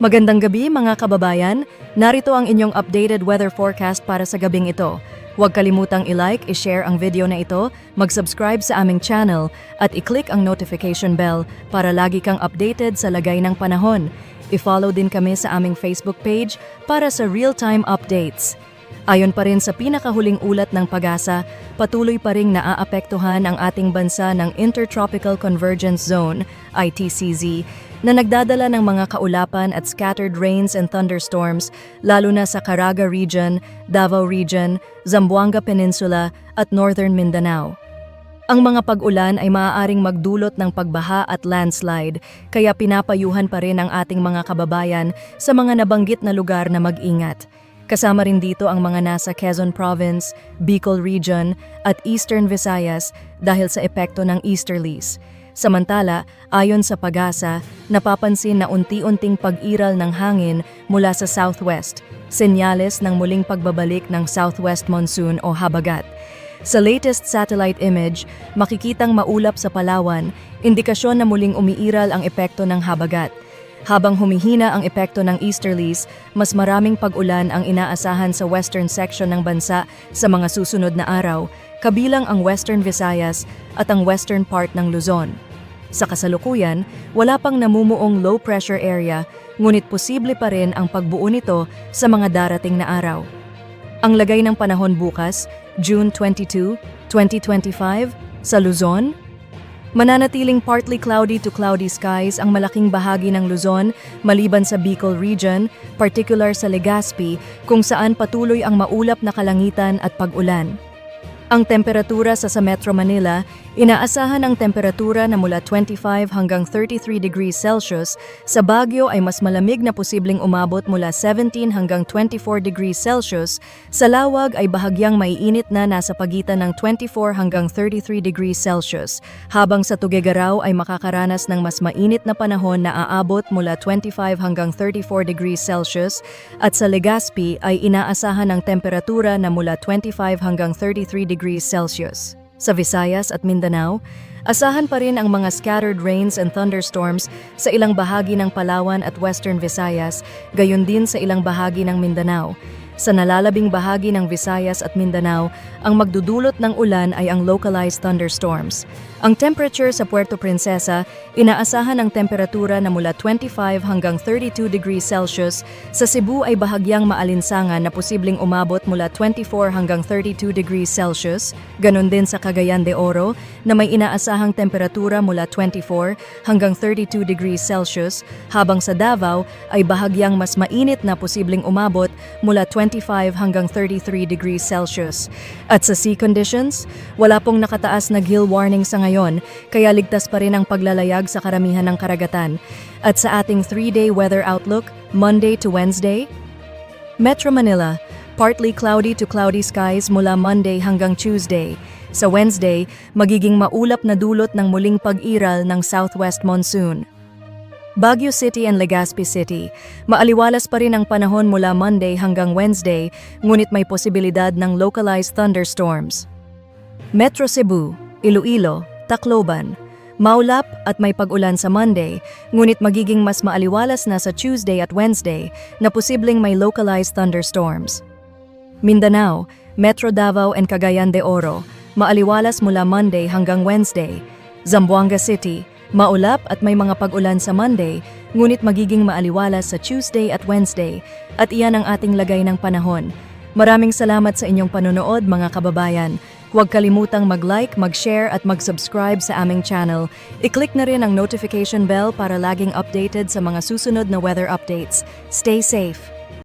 Magandang gabi mga kababayan. Narito ang inyong updated weather forecast para sa gabing ito. Huwag kalimutang i-like, i-share ang video na ito, mag-subscribe sa aming channel, at i-click ang notification bell para lagi kang updated sa lagay ng panahon. I-follow din kami sa aming Facebook page para sa real-time updates. Ayon pa rin sa pinakahuling ulat ng pag-asa, patuloy pa ring naaapektuhan ang ating bansa ng Intertropical Convergence Zone, ITCZ, na nagdadala ng mga kaulapan at scattered rains and thunderstorms lalo na sa Caraga Region, Davao Region, Zamboanga Peninsula at Northern Mindanao. Ang mga pag-ulan ay maaaring magdulot ng pagbaha at landslide, kaya pinapayuhan pa rin ang ating mga kababayan sa mga nabanggit na lugar na mag-ingat. Kasama rin dito ang mga nasa Quezon Province, Bicol Region at Eastern Visayas dahil sa epekto ng easterlies. Samantala, ayon sa pag-asa, napapansin na unti-unting pag-iral ng hangin mula sa southwest, senyales ng muling pagbabalik ng southwest monsoon o habagat. Sa latest satellite image, makikitang maulap sa Palawan, indikasyon na muling umiiral ang epekto ng habagat. Habang humihina ang epekto ng easterlies, mas maraming pag-ulan ang inaasahan sa western section ng bansa sa mga susunod na araw, kabilang ang western Visayas at ang western part ng Luzon. Sa kasalukuyan, wala pang namumuong low pressure area, ngunit posible pa rin ang pagbuo nito sa mga darating na araw. Ang lagay ng panahon bukas, June 22, 2025, sa Luzon, Mananatiling partly cloudy to cloudy skies ang malaking bahagi ng Luzon maliban sa Bicol Region, particular sa Legazpi, kung saan patuloy ang maulap na kalangitan at pag-ulan. Ang temperatura sa sa Metro Manila, inaasahan ang temperatura na mula 25 hanggang 33 degrees Celsius, sa Baguio ay mas malamig na posibleng umabot mula 17 hanggang 24 degrees Celsius, sa Lawag ay bahagyang maiinit na nasa pagitan ng 24 hanggang 33 degrees Celsius, habang sa Tuguegarao ay makakaranas ng mas mainit na panahon na aabot mula 25 hanggang 34 degrees Celsius, at sa Legazpi ay inaasahan ang temperatura na mula 25 hanggang 33 degrees Celsius. Sa Visayas at Mindanao, asahan pa rin ang mga scattered rains and thunderstorms sa ilang bahagi ng Palawan at Western Visayas, gayon din sa ilang bahagi ng Mindanao. Sa nalalabing bahagi ng Visayas at Mindanao, ang magdudulot ng ulan ay ang localized thunderstorms. Ang temperature sa Puerto Princesa, inaasahan ang temperatura na mula 25 hanggang 32 degrees Celsius. Sa Cebu ay bahagyang maalinsangan na posibleng umabot mula 24 hanggang 32 degrees Celsius. Ganon din sa Cagayan de Oro na may inaasahang temperatura mula 24 hanggang 32 degrees Celsius, habang sa Davao ay bahagyang mas mainit na posibleng umabot mula 25 hanggang 33 degrees Celsius. At sa sea conditions, wala pong nakataas na gill warning sa ngayon, kaya ligtas pa rin ang paglalayag sa karamihan ng karagatan. At sa ating 3-day weather outlook, Monday to Wednesday, Metro Manila, partly cloudy to cloudy skies mula Monday hanggang Tuesday. Sa Wednesday, magiging maulap na dulot ng muling pag-iral ng southwest monsoon. Baguio City and Legazpi City, maaliwalas pa rin ang panahon mula Monday hanggang Wednesday, ngunit may posibilidad ng localized thunderstorms. Metro Cebu, Iloilo, Tacloban, Maulap at may pag-ulan sa Monday, ngunit magiging mas maaliwalas na sa Tuesday at Wednesday na posibleng may localized thunderstorms. Mindanao, Metro Davao and Cagayan de Oro, maaliwalas mula Monday hanggang Wednesday. Zamboanga City, maulap at may mga pag-ulan sa Monday, ngunit magiging maaliwalas sa Tuesday at Wednesday, at iyan ang ating lagay ng panahon. Maraming salamat sa inyong panonood mga kababayan. Huwag kalimutang mag-like, mag-share at mag-subscribe sa aming channel. I-click na rin ang notification bell para laging updated sa mga susunod na weather updates. Stay safe!